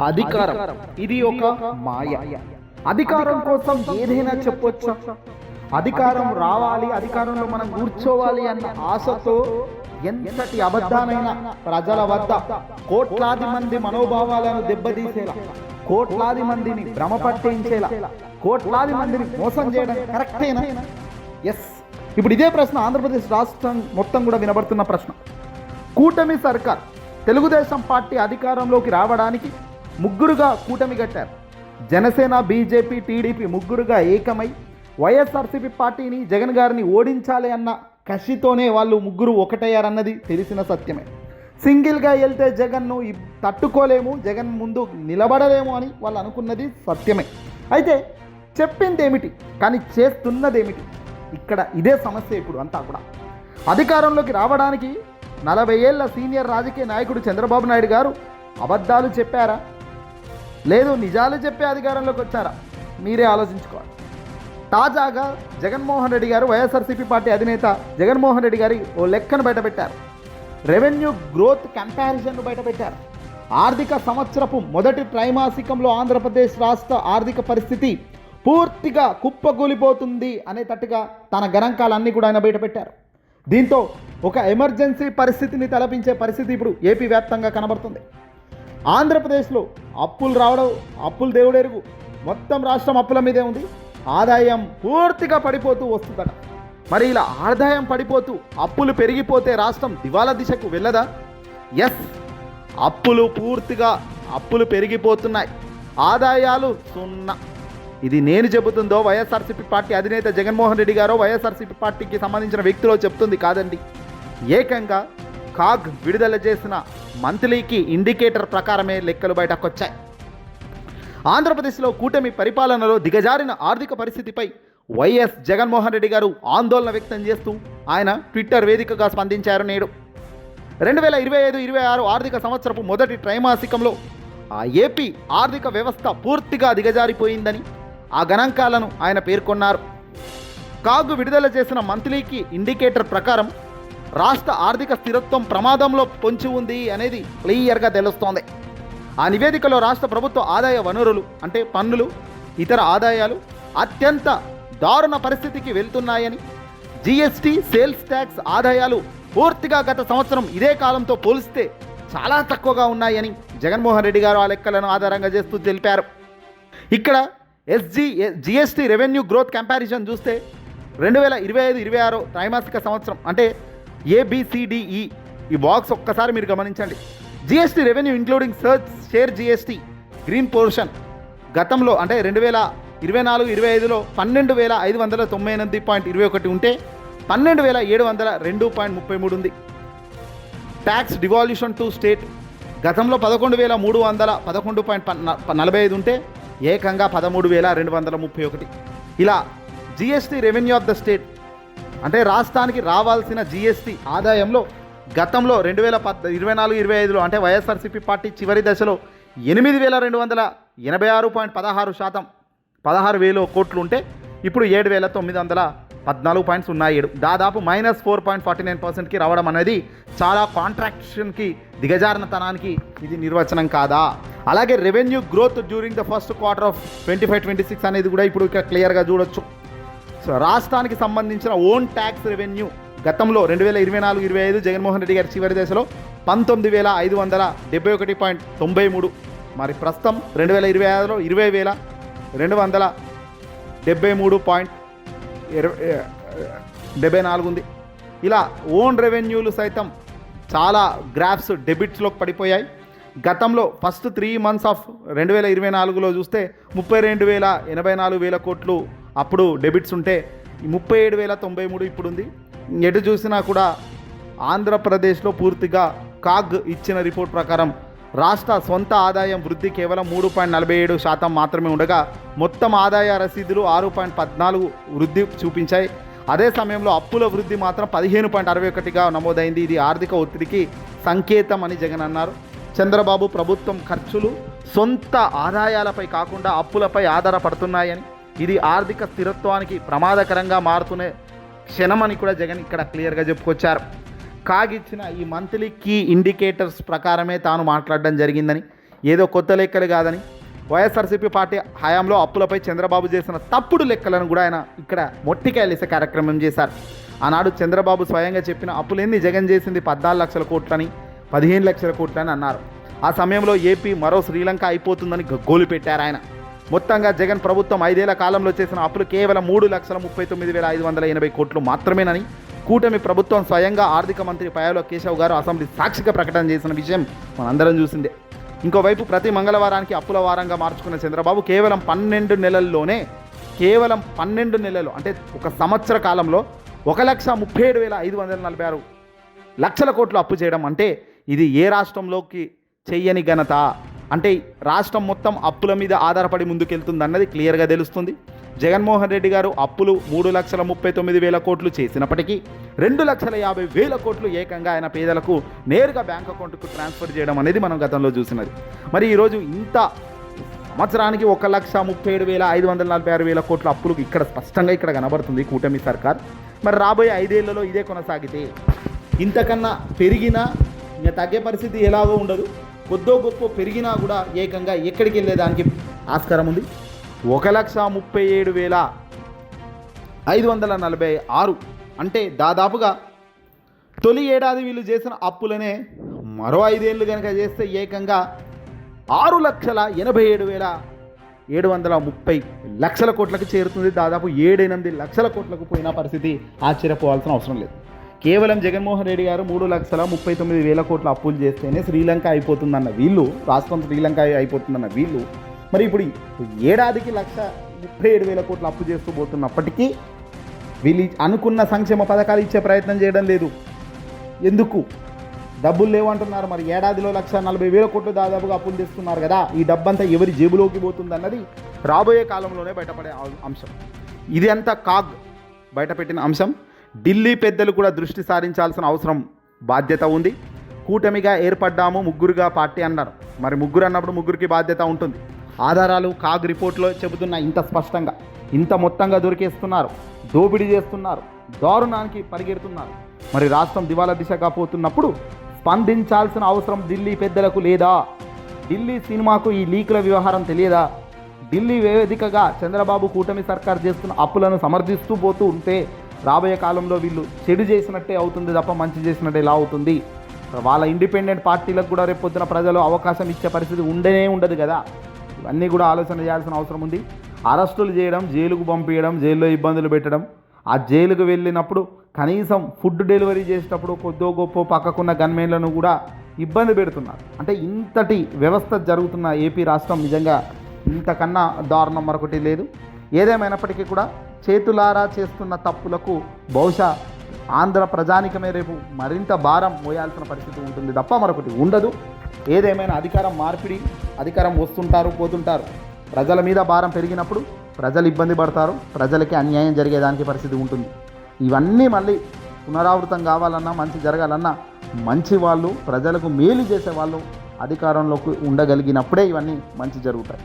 అధికారం. ఇది ఒక మాయ. అధికారం కోసం ఏదైనా చెప్పొచ్చా? అధికారం రావాలి అధికారంలో మనం కూర్చోవాలి అన్న ఆశతో ఎంతటి అబద్ధానైనా ప్రజల వద్ద కోట్లాది మంది మనోభావాలను దెబ్బతీసేలా కోట్లాది మందిని భ్రమ పట్టించేలా కోట్లాది మందిని మోసం చేయడం కరెక్టేనా? ఎస్ ఇప్పుడు ఇదే ప్రశ్న ఆంధ్రప్రదేశ్ రాష్ట్రం మొత్తం కూడా వినబడుతున్న ప్రశ్న. కూటమి సర్కార్ తెలుగుదేశం పార్టీ అధికారంలోకి రావడానికి ముగ్గురుగా కూటమి కట్టారు. జనసేన బీజేపీ టీడీపీ ముగ్గురుగా ఏకమై వైఎస్ఆర్సీపీ పార్టీని జగన్ గారిని ఓడించాలి అన్న కసితోనే వాళ్ళు ముగ్గురు ఒకటయ్యారన్నది తెలిసిన సత్యమే. సింగిల్గా వెళ్తే జగన్ను తట్టుకోలేము జగన్ ముందు నిలబడలేము అని వాళ్ళు అనుకున్నది సత్యమే. అయితే చెప్పింది ఏమిటి కానీ చేస్తున్నదేమిటి? ఇక్కడ ఇదే సమస్య ఇప్పుడు అంతా కూడా. అధికారంలోకి రావడానికి నలభై ఏళ్ళ సీనియర్ రాజకీయ నాయకుడు చంద్రబాబు నాయుడు గారు అబద్ధాలు చెప్పారా? లేదు నిజాలు చెప్పే అధికారంలోకి వచ్చారా? మీరే ఆలోచించుకోవాలి. తాజాగా జగన్మోహన్ రెడ్డి గారు వైఎస్ఆర్సీపీ పార్టీ అధినేత జగన్మోహన్ రెడ్డి గారి ఓ లెక్కను బయటపెట్టారు. Revenue growth కంపారిజన్ను బయటపెట్టారు. ఆర్థిక సంవత్సరపు మొదటి త్రైమాసికంలో ఆంధ్రప్రదేశ్ రాష్ట్ర ఆర్థిక పరిస్థితి పూర్తిగా కుప్పకూలిపోతుంది అనేటట్టుగా తన గణాంకాలన్నీ కూడా ఆయన బయటపెట్టారు. దీంతో ఒక ఎమర్జెన్సీ పరిస్థితిని తలపించే పరిస్థితి ఇప్పుడు ఏపీ వ్యాప్తంగా కనబడుతుంది. ఆంధ్రప్రదేశ్లో అప్పులు రావడం అప్పులు దేవుడెరుగు. మొత్తం రాష్ట్రం అప్పుల మీదే ఉంది. ఆదాయం పూర్తిగా పడిపోతూ వస్తుందట. మరి ఇలా ఆదాయం పడిపోతూ అప్పులు పెరిగిపోతే రాష్ట్రం దివాలా దిశకు వెళ్ళదా? ఎస్ అప్పులు పూర్తిగా అప్పులు పెరిగిపోతున్నాయి. ఆదాయాలు సున్నా. ఇది నేను చెబుతుందో వైఎస్ఆర్సీపీ పార్టీ అధినేత జగన్మోహన్ రెడ్డి గారో వైఎస్ఆర్సీపీ పార్టీకి సంబంధించిన వ్యక్తిలో చెప్తుంది కాదండి. ఏకంగా కాగ్ విడుదల చేసిన మంత్లీకి ఇండికేటర్ ప్రకారమే లెక్కలు బయటకు వచ్చాయి ఆంధ్రప్రదేశ్లో కూటమి పరిపాలనలో దిగజారిన ఆర్థిక పరిస్థితిపై వైఎస్ జగన్మోహన్ రెడ్డి గారు ఆందోళన వ్యక్తం చేస్తూ ఆయన ట్విట్టర్ వేదికగా స్పందించారు నేడు. రెండు వేల ఇరవై ఐదు ఇరవై ఆరు ఆర్థిక సంవత్సరపు మొదటి త్రైమాసికంలో ఆ ఏపీ ఆర్థిక వ్యవస్థ పూర్తిగా దిగజారిపోయిందని ఆ గణాంకాలను ఆయన పేర్కొన్నారు. కాగు విడుదల చేసిన మంత్లీకి ఇండికేటర్ ప్రకారం రాష్ట్ర ఆర్థిక స్థిరత్వం ప్రమాదంలో పొంచి ఉంది అనేది క్లియర్గా తెలుస్తోంది. ఆ నివేదికలో రాష్ట్ర ప్రభుత్వ ఆదాయ వనరులు అంటే పన్నులు ఇతర ఆదాయాలు అత్యంత దారుణ పరిస్థితికి వెళ్తున్నాయని జీఎస్టీ సేల్స్ ట్యాక్స్ ఆదాయాలు పూర్తిగా గత సంవత్సరం ఇదే కాలంతో పోలిస్తే చాలా తక్కువగా ఉన్నాయని జగన్మోహన్ రెడ్డి గారు ఆ లెక్కలను ఆధారంగా చేస్తూ తెలిపారు. ఇక్కడ S G GST revenue growth comparison చూస్తే రెండు వేల ఇరవై ఐదు ఇరవై ఆరు త్రైమాసిక సంవత్సరం అంటే ఏబిసిడిఈ e. ఈ బాక్స్ ఒక్కసారి మీరు గమనించండి. GST revenue including search share GST green portion గతంలో అంటే రెండు వేల ఇరవై నాలుగు ఇరవై ఐదులో పన్నెండు వేల ఐదు వందల తొంభై ఎనిమిది పాయింట్ ఇరవై ఒకటి ఉంటే పన్నెండు వేల ఏడు వందల రెండు పాయింట్ ముప్పై మూడు ఉంది. ట్యాక్స్ డివాల్యూషన్ టు స్టేట్ గతంలో పదకొండు వేల మూడు వందల పదకొండు పాయింట్ నలభై ఐదు ఉంటే ఏకంగా పదమూడు వేల రెండు వందల ముప్పై ఒకటి. ఇలా GST revenue of the state అంటే రాష్ట్రానికి రావాల్సిన జిఎస్టీ ఆదాయంలో గతంలో రెండు వేల పద్ ఇరవై నాలుగు ఇరవై ఐదులో అంటే వైఎస్ఆర్సీపీ పార్టీ చివరి దశలో ఎనిమిది వేల రెండు వందల ఎనభై ఆరు పాయింట్ పదహారు శాతం పదహారు వేలు కోట్లు ఉంటే ఇప్పుడు ఏడు వేల తొమ్మిది వందల పద్నాలుగు పాయింట్స్ ఉన్నాయి. ఏడు దాదాపు minus four point forty nine పర్సెంట్కి రావడం అనేది చాలా కాంట్రాక్షన్కి దిగజారినతనానికి ఇది నిర్వచనం కాదా? అలాగే revenue growth during the first quarter of twenty five twenty six అనేది కూడా ఇప్పుడు ఇక క్లియర్గా చూడొచ్చు. రాష్ట్రానికి సంబంధించిన ఓన్ ట్యాక్స్ రెవెన్యూ గతంలో రెండు వేల ఇరవై నాలుగు ఇరవై ఐదు జగన్మోహన్ రెడ్డి గారి చివరి దశలో పంతొమ్మిది వేల ఐదు వందల డెబ్బై ఒకటి పాయింట్ తొంభై మూడు. మరి ప్రస్తుతం రెండు వేల ఇరవై ఆరులో ఇరవై వేల రెండు వందల డెబ్బై మూడు పాయింట్ ఇరవై డెబ్బై నాలుగు ఉంది. ఇలా ఓన్ రెవెన్యూలు సైతం చాలా గ్రాఫ్స్ డెబిట్స్లోకి పడిపోయాయి. గతంలో ఫస్ట్ త్రీ మంత్స్ ఆఫ్ రెండు వేల ఇరవై నాలుగులో చూస్తే ముప్పై రెండు వేల ఎనభై నాలుగు వేల కోట్లు అప్పుడు డెబిట్స్ ఉంటే ముప్పై ఏడు వేల తొంభై మూడు ఇప్పుడుంది. ఎటు చూసినా కూడా ఆంధ్రప్రదేశ్లో పూర్తిగా కాగ్ ఇచ్చిన రిపోర్ట్ ప్రకారం రాష్ట్ర సొంత ఆదాయం వృద్ధి కేవలం మూడు పాయింట్ నలభై ఏడు శాతం మాత్రమే ఉండగా మొత్తం ఆదాయ రసీదులు ఆరు పాయింట్ పద్నాలుగు వృద్ధి చూపించాయి. అదే సమయంలో అప్పుల వృద్ధి మాత్రం పదిహేను పాయింట్ అరవై ఒకటిగా నమోదైంది. ఇది ఆర్థిక ఒత్తిడికి సంకేతం అని జగన్ అన్నారు. చంద్రబాబు ప్రభుత్వం ఖర్చులు సొంత ఆదాయాలపై కాకుండా అప్పులపై ఆధారపడుతున్నాయని ఇది ఆర్థిక స్థిరత్వానికి ప్రమాదకరంగా మారుతునే క్షణమని కూడా జగన్ ఇక్కడ క్లియర్గా చెప్పుకొచ్చారు. కాగిచ్చిన ఈ మంత్లీ కీ ఇండికేటర్స్ ప్రకారమే తాను మాట్లాడడం జరిగిందని ఏదో కొత్త లెక్కలు కాదని వైఎస్ఆర్సీపీ పార్టీ హయాంలో అప్పులపై చంద్రబాబు చేసిన తప్పుడు లెక్కలను కూడా ఆయన ఇక్కడ మొట్టికాయలేసే కార్యక్రమం చేశారు. ఆనాడు చంద్రబాబు స్వయంగా చెప్పిన అప్పులేంది జగన్ చేసింది పద్నాలుగు లక్షల కోట్లని పదిహేను లక్షల కోట్లని అన్నారు. ఆ సమయంలో ఏపీ మరో శ్రీలంక అయిపోతుందని గగ్గోలు పెట్టారు ఆయన. మొత్తంగా జగన్ ప్రభుత్వం ఐదేళ్ళ కాలంలో చేసిన అప్పులు కేవలం మూడు లక్షల ముప్పై తొమ్మిది వేల ఐదు వందల ఎనభై కోట్లు మాత్రమేనని కూటమి ప్రభుత్వం స్వయంగా ఆర్థిక మంత్రి పయాలో కేశవ్ గారు అసెంబ్లీ సాక్షిగా ప్రకటన చేసిన విషయం మనందరం చూసిందే. ఇంకోవైపు ప్రతి మంగళవారానికి అప్పుల వారంగా మార్చుకున్న చంద్రబాబు కేవలం పన్నెండు నెలల్లోనే కేవలం పన్నెండు నెలలు అంటే ఒక సంవత్సర కాలంలో ఒక లక్ష ముప్పై ఏడు వేల ఐదు వందల నలభై ఆరు లక్షల కోట్లు అప్పు చేయడం అంటే ఇది ఏ రాష్ట్రంలోకి చెయ్యని ఘనత? అంటే రాష్ట్రం మొత్తం అప్పుల మీద ఆధారపడి ముందుకెళ్తుంది అన్నది క్లియర్గా తెలుస్తుంది. జగన్మోహన్ రెడ్డి గారు అప్పులు మూడు లక్షల ముప్పై తొమ్మిది వేల కోట్లు చేసినప్పటికీ రెండు లక్షల యాభై వేల కోట్లు ఏకంగా ఆయన పేదలకు నేరుగా బ్యాంక్ అకౌంట్కు ట్రాన్స్ఫర్ చేయడం అనేది మనం గతంలో చూసినది. మరి ఈరోజు ఇంత సంవత్సరానికి ఒక లక్ష ముప్పై ఏడు వేల ఐదు వందల నలభై ఆరు వేల కోట్ల అప్పులు ఇక్కడ స్పష్టంగా ఇక్కడ కనబడుతుంది కూటమి సర్కార్. మరి రాబోయే ఐదేళ్ళలో ఇదే కొనసాగితే ఇంతకన్నా పెరిగినా ఇంకా తగ్గే పరిస్థితి ఎలాగో ఉండదు. కొద్దో గొప్ప పెరిగినా కూడా ఏకంగా ఎక్కడికి వెళ్ళేదానికి ఆస్కారం ఉంది. ఒక లక్ష ముప్పై ఏడు వేల ఐదు వందల నలభై ఆరు. అంటే దాదాపుగా తొలి ఏడాది వీళ్ళు చేసిన అప్పులనే మరో ఐదేళ్ళు కనుక చేస్తే ఏకంగా ఆరు లక్షల ఎనభై ఏడు వేల ఏడు వందల ముప్పై లక్షల కోట్లకు చేరుతుంది. దాదాపు ఏడెనిమిది లక్షల కోట్లకు పోయిన పరిస్థితి ఆశ్చర్యపోవాల్సిన అవసరం లేదు. కేవలం జగన్మోహన్ రెడ్డి గారు మూడు లక్షల ముప్పై తొమ్మిది వేల కోట్ల అప్పులు చేస్తేనే శ్రీలంక అయిపోతుందన్న వీళ్ళు రాష్ట్రం శ్రీలంక అయిపోతుందన్న వీళ్ళు. మరి ఇప్పుడు ఏడాదికి లక్ష ముప్పై ఏడు వేల కోట్ల అప్పు చేస్తూ పోతున్నప్పటికీ వీళ్ళు అనుకున్న సంక్షేమ పథకాలు ఇచ్చే ప్రయత్నం చేయడం లేదు. ఎందుకు? డబ్బులు లేవంటున్నారు మరి ఏడాదిలో లక్ష నలభై వేల కోట్లు దాదాపుగా అప్పులు తెస్తున్నారు కదా. ఈ డబ్బంతా ఎవరి జేబులోకి పోతుందన్నది రాబోయే కాలంలోనే బయటపడే అంశం. ఇది అంతా కాగ్ బయటపెట్టిన అంశం. ఢిల్లీ పెద్దలు కూడా దృష్టి సారించాల్సిన అవసరం బాధ్యత ఉంది. కూటమిగా ఏర్పడ్డాము ముగ్గురుగా పార్టీ అన్నారు. మరి ముగ్గురు అన్నప్పుడు ముగ్గురికి బాధ్యత ఉంటుంది. ఆధారాలు కాగ్ రిపోర్ట్లో చెబుతున్న ఇంత స్పష్టంగా ఇంత మొత్తంగా దొరికేస్తున్నారు దోపిడీ చేస్తున్నారు దారుణానికి పరిగెడుతున్నారు. మరి రాష్ట్రం దివాలా దిశగా పోతున్నప్పుడు స్పందించాల్సిన అవసరం ఢిల్లీ పెద్దలకు లేదా? ఢిల్లీ సినిమాకు ఈ లీకుల వ్యవహారం తెలియదా? ఢిల్లీ వేదికగా చంద్రబాబు కూటమి సర్కార్ చేస్తున్న అప్పులను సమర్థిస్తూ పోతూ ఉంటే రాబోయే కాలంలో వీళ్ళు చెడు చేసినట్టే అవుతుంది తప్ప మంచి చేసినట్టే ఎలా అవుతుంది. వాళ్ళ ఇండిపెండెంట్ పార్టీలకు కూడా రేపు పొద్దున ప్రజలు అవకాశం ఇచ్చే పరిస్థితి ఉండనే ఉండదు కదా. ఇవన్నీ కూడా ఆలోచన చేయాల్సిన అవసరం ఉంది. అరెస్టులు చేయడం జైలుకు పంపించడం జైల్లో ఇబ్బందులు పెట్టడం ఆ జైలుకు వెళ్ళినప్పుడు కనీసం ఫుడ్ డెలివరీ చేసేటప్పుడు కొద్దో గొప్ప పక్కకున్న గన్మెన్లను కూడా ఇబ్బంది పెడుతున్నారు. అంటే ఇంతటి వ్యవస్థ జరుగుతున్న ఏపీ రాష్ట్రం నిజంగా ఇంతకన్నా దారుణం మరొకటి లేదు. ఏదేమైనప్పటికీ కూడా చేతులారా చేస్తున్న తప్పులకు బహుశా ఆంధ్ర ప్రజానికమే రేపు మరింత భారం మోయాల్సిన పరిస్థితి ఉంటుంది తప్ప మరొకటి ఉండదు. ఏదేమైనా అధికారం మార్పిడి అధికారం వస్తుంటారు పోతుంటారు. ప్రజల మీద భారం పెరిగినప్పుడు ప్రజలు ఇబ్బంది పడతారు ప్రజలకి అన్యాయం జరిగేదానికి పరిస్థితి ఉంటుంది. ఇవన్నీ మళ్ళీ పునరావృతం కావాలన్నా మంచి జరగాలన్నా మంచి వాళ్ళు ప్రజలకు మేలు చేసే వాళ్ళు అధికారంలోకి ఉండగలిగినప్పుడే ఇవన్నీ మంచి జరుగుతాయి.